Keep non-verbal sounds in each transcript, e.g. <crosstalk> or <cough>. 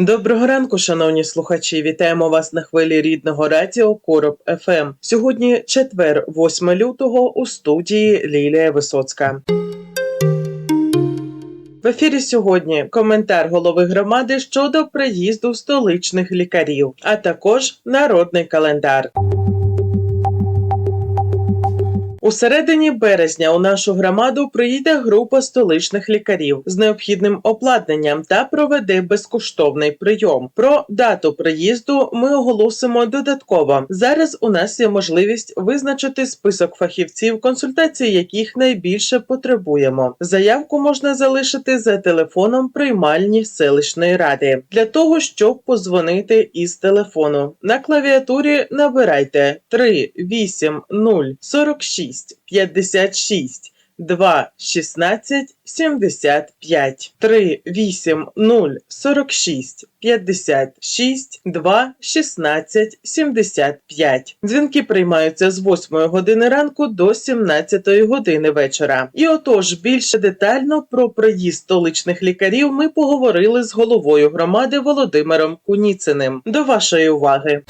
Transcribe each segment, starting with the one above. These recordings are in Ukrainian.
Доброго ранку, шановні слухачі. Вітаємо вас на хвилі рідного радіо Короб ФМ. Сьогодні четвер, 8 лютого, у студії Лілія Висоцька. В ефірі сьогодні коментар голови громади щодо приїзду столичних лікарів, а також народний календар. У середині березня у нашу громаду приїде група столичних лікарів з необхідним обладнанням та проведе безкоштовний прийом. Про дату приїзду ми оголосимо додатково. Зараз у нас є можливість визначити список фахівців, консультації яких найбільше потребуємо. Заявку можна залишити за телефоном приймальні селищної ради для того, щоб позвонити із телефону. На клавіатурі набирайте 3 8 0 46 56 2 16 75 3 8 0 46 56 2 16 75. Дзвінки приймаються з 8 години ранку до 17 години вечора. І отож, більше детально про приїзд столичних лікарів ми поговорили з головою громади Володимиром Куніциним. До вашої уваги.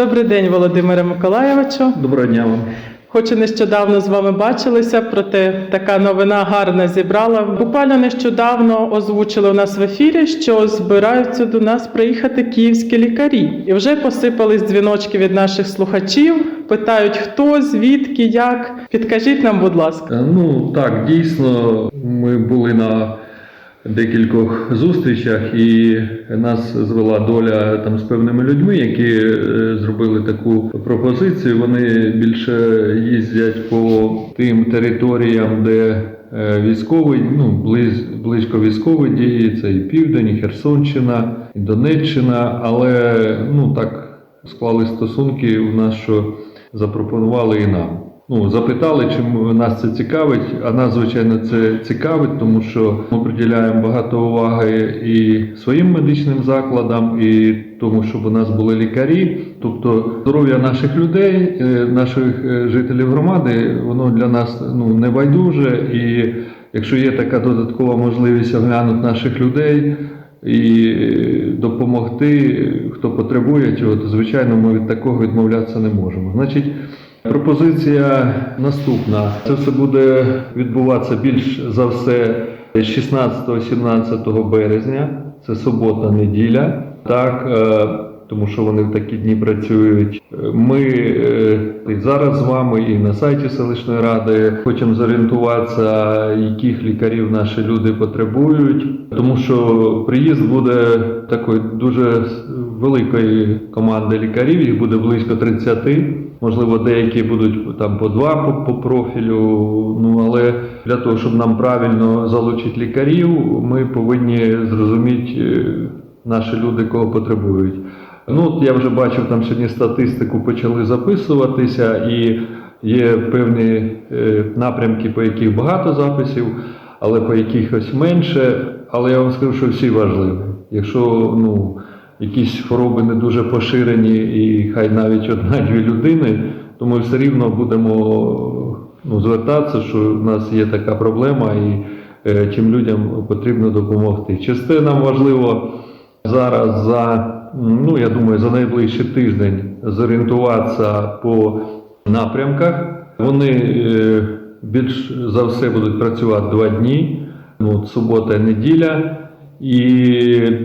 Добрий день, Володимире Миколаєвичу. Доброго дня вам. Хоч і нещодавно з вами бачилися, проте така новина гарна зібрала. Буквально нещодавно озвучили у нас в ефірі, що збираються до нас приїхати київські лікарі, і вже посипались дзвіночки від наших слухачів. Питають, хто, звідки, як. Підкажіть нам, будь ласка. Е, Ну так, дійсно, ми були на декількох зустрічах, і нас звела доля там з певними людьми, які е, зробили таку пропозицію. Вони більше їздять по тим територіям, де е, військовий, ну близ, близько військової дії, це і Південь, і Херсонщина, і Донеччина, але ну так склали стосунки у нас, що запропонували і нам. Ну, запитали, чи нас це цікавить, а нас, звичайно, це цікавить, тому що ми приділяємо багато уваги і своїм медичним закладам, і тому, щоб у нас були лікарі. Тобто здоров'я наших людей, е, наших е, жителів громади, воно для нас ну, не байдуже. І якщо є така додаткова можливість оглянути наших людей і допомогти, хто потребує цього, то звичайно ми від такого відмовлятися не можемо. Значить, пропозиція наступна. Це все буде відбуватися більш за все 16-17 березня. Це субота, неділя. Так, е, тому що вони в такі дні працюють. Ми е, і зараз з вами і на сайті селищної ради хочемо зорієнтуватися, яких лікарів наші люди потребують, тому що приїзд буде такої дуже великої команди лікарів. Їх буде близько 30. Можливо, деякі будуть там по два по, по профілю. Ну але для того, щоб нам правильно залучити лікарів, ми повинні зрозуміти е, наші люди, кого потребують. Ну, от я вже бачив там сьогодні статистику, почали записуватися, і є певні е, напрямки, по яких багато записів, але по якихось менше. Але я вам скажу, що всі важливі. Якщо ну, якісь хвороби не дуже поширені, і хай навіть одна-дві <laughs> людини, то ми все рівно будемо ну, звертатися, що в нас є така проблема, і е, чим людям потрібно допомогти. Часто нам важливо зараз за, ну я думаю, за найближчий тиждень зорієнтуватися по напрямках. Вони е, більш за все будуть працювати два дні, ну, субота неділя. І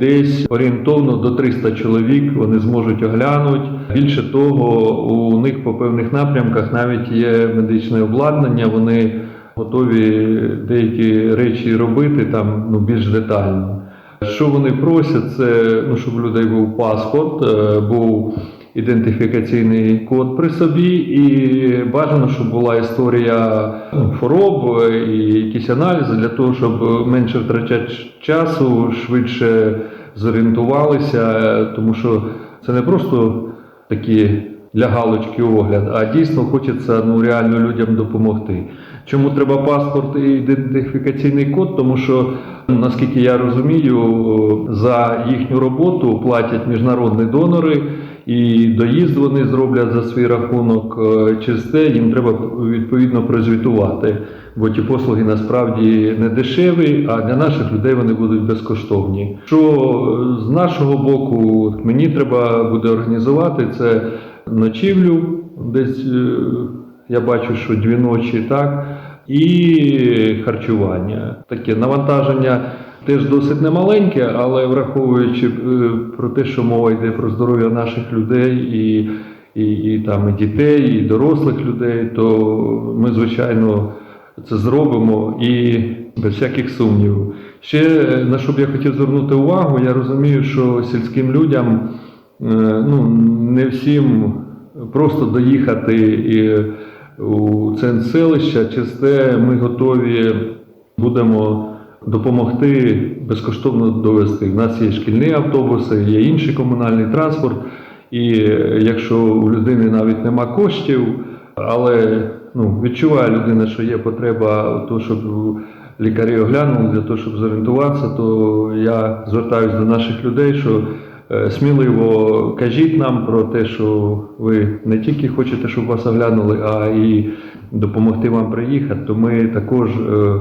десь орієнтовно до 300 чоловік вони зможуть оглянути. Більше того, у них по певних напрямках навіть є медичне обладнання. Вони готові деякі речі робити там ну, більш детально. Що вони просять, це ну, щоб у людей був паспорт, е, був ідентифікаційний код при собі, і бажано, щоб була історія ну, хвороб і якісь аналізи для того, щоб менше втрачати часу, швидше зорієнтувалися, тому що це не просто такі для галочки огляд, а дійсно хочеться ну, реально людям допомогти. Чому треба паспорт і ідентифікаційний код? Тому що, наскільки я розумію, за їхню роботу платять міжнародні донори, і доїзд вони зроблять за свій рахунок. Е, Через це їм треба відповідно прозвітувати, бо ті послуги насправді не дешеві, а для наших людей вони будуть безкоштовні. Що е, з нашого боку, мені треба буде організувати це ночівлю десь. е, я бачу, що дві ночі так, і харчування. Таке навантаження теж досить немаленьке, але враховуючи е, про те, що мова йде про здоров'я наших людей і, і, і, там, і дітей, і дорослих людей, то ми, звичайно, це зробимо і без всяких сумнівів. Ще е, на що б я хотів звернути увагу, я розумію, що сільським людям е, ну, не всім просто доїхати і у центр селища. Через те ми готові будемо допомогти безкоштовно довести. У нас є шкільні автобуси, є інший комунальний транспорт. І е, якщо у людини навіть нема коштів, але ну, відчуває людина, що є потреба тому, щоб лікарі оглянули для того, щоб зорієнтуватися, то я звертаюся до наших людей, що е, сміливо кажіть нам про те, що ви не тільки хочете, щоб вас оглянули, а і допомогти вам приїхати, то ми також е,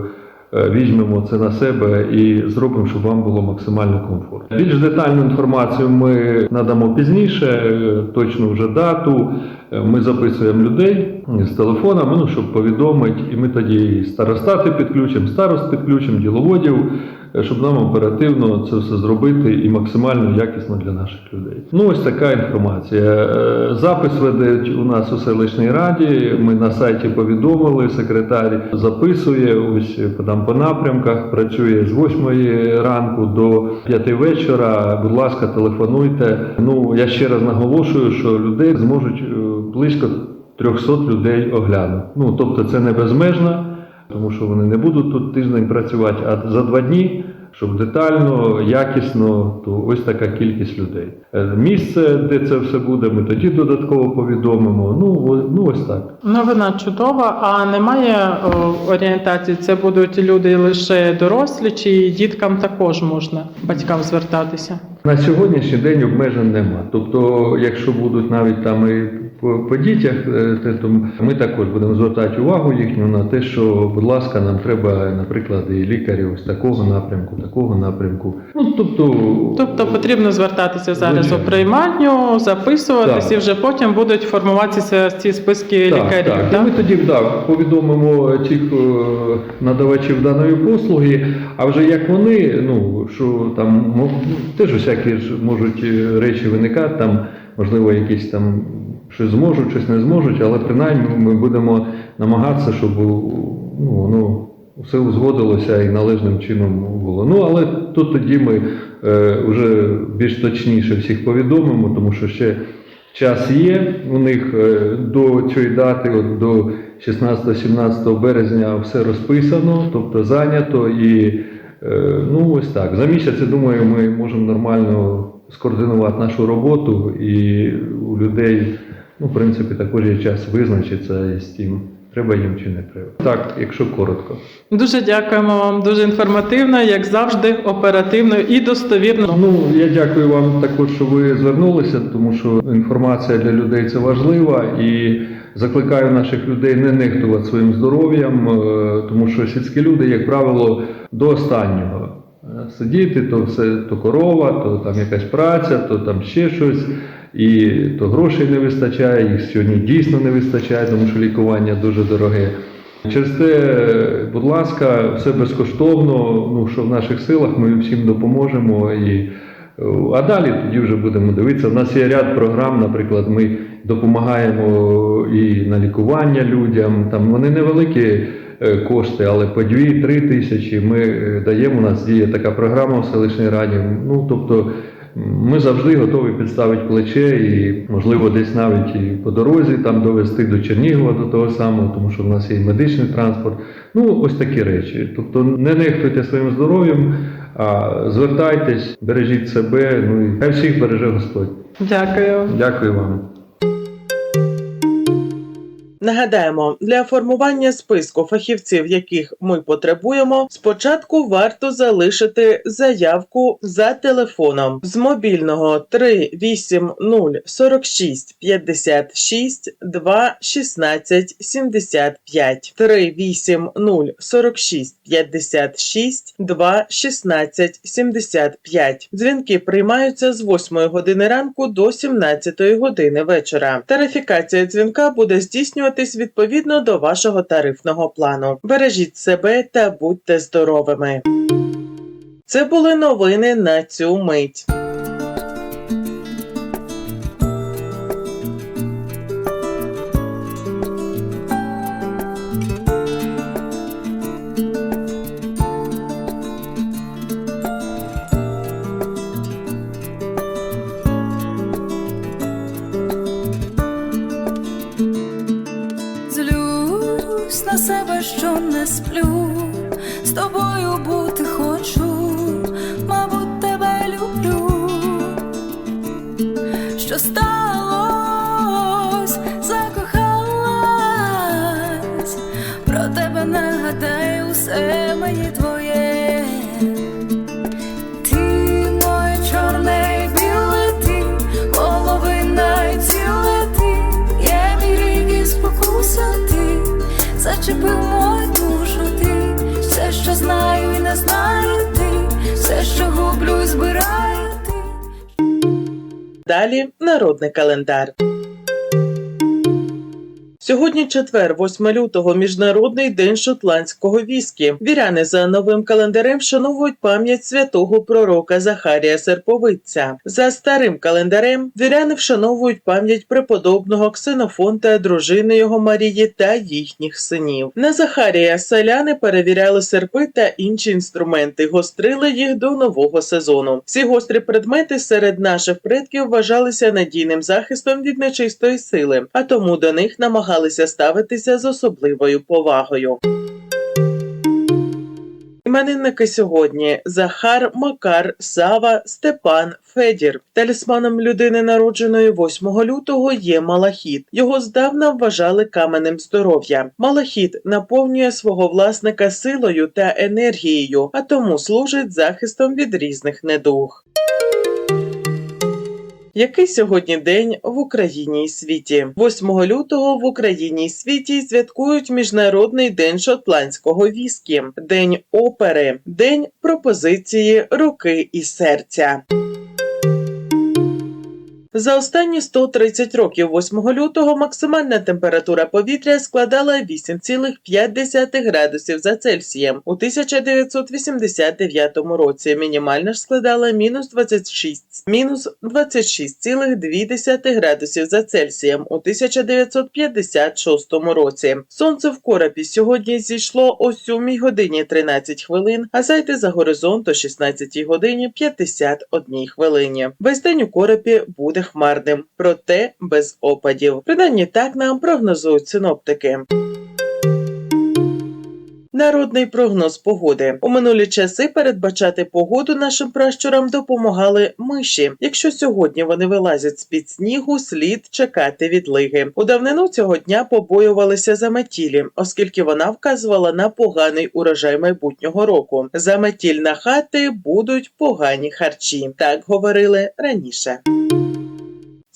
візьмемо це на себе і зробимо, щоб вам було максимально комфортно. Більш детальну інформацію ми надамо пізніше, е, точну вже дату. Е, Ми записуємо людей з телефонами, ну, щоб повідомити, і ми тоді старостати підключимо, старост підключимо, діловодів, е, щоб нам оперативно це все зробити і максимально якісно для наших людей. Ну, ось така інформація. Е, Запис ведуть у нас у селищній раді. Ми на сайті повідомили, секретар записує, ось там по напрямках, працює з 8 ранку до 5 вечора. Будь ласка, телефонуйте. Ну, я ще раз наголошую, що людей зможуть е, близько 300 людей оглянути. Ну, тобто це не безмежно, тому що вони не будуть тут тиждень працювати, а за два дні, щоб детально, якісно, то ось така кількість людей. Е, Місце, де це все буде, ми тоді додатково повідомимо. Ну, ну ось так. Новина чудова, а немає о, орієнтації. Це будуть люди лише дорослі, чи діткам також можна батькам звертатися? На сьогоднішній день обмежень нема. Тобто, якщо будуть навіть там і по, по дітях, е, ми також будемо звертати увагу їхню на те, що, будь ласка, нам треба, наприклад, і лікарів з такого напрямку, такого напрямку. Ну, тобто, Тобто потрібно звертатися зараз у приймальню, записуватись, Так. і вже потім будуть формуватися ці списки лікарів. Так, так? І ми тоді так, повідомимо тих е, надавачів даної послуги, а вже як вони, ну що там ну, теж усякі ж можуть е, речі виникати, там, можливо, якісь там щось зможуть, щось не зможуть, але принаймні ми будемо намагатися, щоб ну, воно все узгодилося і належним чином було. Ну, але тут тоді ми е, вже більш точніше всіх повідомимо, тому що ще час є. У них е, до цієї дати, от до 16-17 березня, все розписано, тобто зайнято. І е, ну ось так. За місяць, я думаю, ми можемо нормально скоординувати нашу роботу, і у людей, ну, в принципі, також є час визначитися з тим, треба їм чи не треба. Так, якщо коротко. Дуже дякуємо вам, дуже інформативно, як завжди, оперативно і достовірно. Ну, я дякую вам також, що ви звернулися, тому що інформація для людей це важлива і закликаю наших людей не нехтувати своїм здоров'ям, е, тому що сільські люди, як правило, до останнього. Е, Сидіти, то все то корова, то там якась праця, то там ще щось, і то грошей не вистачає, їх сьогодні дійсно не вистачає, тому що лікування дуже дороге. Через те, будь ласка, все безкоштовно. Ну що в наших силах, ми всім допоможемо. І, е, а далі тоді вже будемо дивитися. У нас є ряд програм, наприклад, ми допомагаємо і на лікування людям. Там вони невеликі е, кошти, але по 2-3 тисячі ми е, даємо. У нас є така програма в селищній раді. Ну тобто Ми завжди готові підставити плече і, можливо, десь навіть і по дорозі там довести до Чернігова до того самого, тому що в нас є і медичний транспорт. Ну, ось такі речі. Тобто не нехтуйте своїм здоров'ям, а звертайтесь, бережіть себе, ну і хай всіх береже Господь. Дякую. Дякую вам. Нагадаємо, для формування списку фахівців, яких ми потребуємо, спочатку варто залишити заявку за телефоном з мобільного 380 46 56 2 16 75 380 46 56 2 16 75. Дзвінки приймаються з 8 години ранку до 17 години вечора. Тарифікація дзвінка буде здійснюватись відповідно до вашого тарифного плану. Бережіть себе та будьте здоровими. Це були новини на цю мить. З тобою бути хочу, мабуть, тебе люблю. Що сталось, закохалась, про тебе нагадаю, все мені твоє. Зачепив мою душу ти, що знаю і не знаю ти, все, що гублю і збираю ти. Далі народний календар. Сьогодні четвер, 8 лютого, міжнародний день шотландського віскі. Віряни за новим календарем вшановують пам'ять святого пророка Захарія Серповиця. За старим календарем віряни вшановують пам'ять преподобного Ксенофонта, дружини його Марії та їхніх синів. На Захарія селяни перевіряли серпи та інші інструменти, гострили їх до нового сезону. Всі гострі предмети серед наших предків вважалися надійним захистом від нечистої сили, а тому до них намагалися ставитися з особливою повагою. Іменинники сьогодні Захар, Макар, Сава, Степан, Федір. Талісманом людини, народженої 8 лютого, є Малахіт. Його здавна вважали каменем здоров'я. Малахіт наповнює свого власника силою та енергією, а тому служить захистом від різних недуг. Який сьогодні день в Україні і світі? 8 лютого в Україні і світі святкують Міжнародний день шотландського віскі, День опери, День пропозиції руки і серця. За останні 130 років 8 лютого максимальна температура повітря складала 8,5 градусів за Цельсієм. У 1989 році мінімальна ж складала мінус 26, мінус 26,2 градусів за Цельсієм у 1956 році. Сонце в Коропі сьогодні зійшло о 7 годині 13 хвилин, а зайти за горизонт о 16 годині 51 хвилині. Весь день у Коропі буде хмарним, проте без опадів. Принаймні так нам прогнозують синоптики. Народний прогноз погоди у минулі часи передбачати погоду нашим пращурам допомагали миші. Якщо сьогодні вони вилазять з під снігу, слід чекати відлиги. У давнину цього дня побоювалися заметілі, оскільки вона вказувала на поганий урожай майбутнього року. Заметіль на хати будуть погані харчі. Так говорили раніше.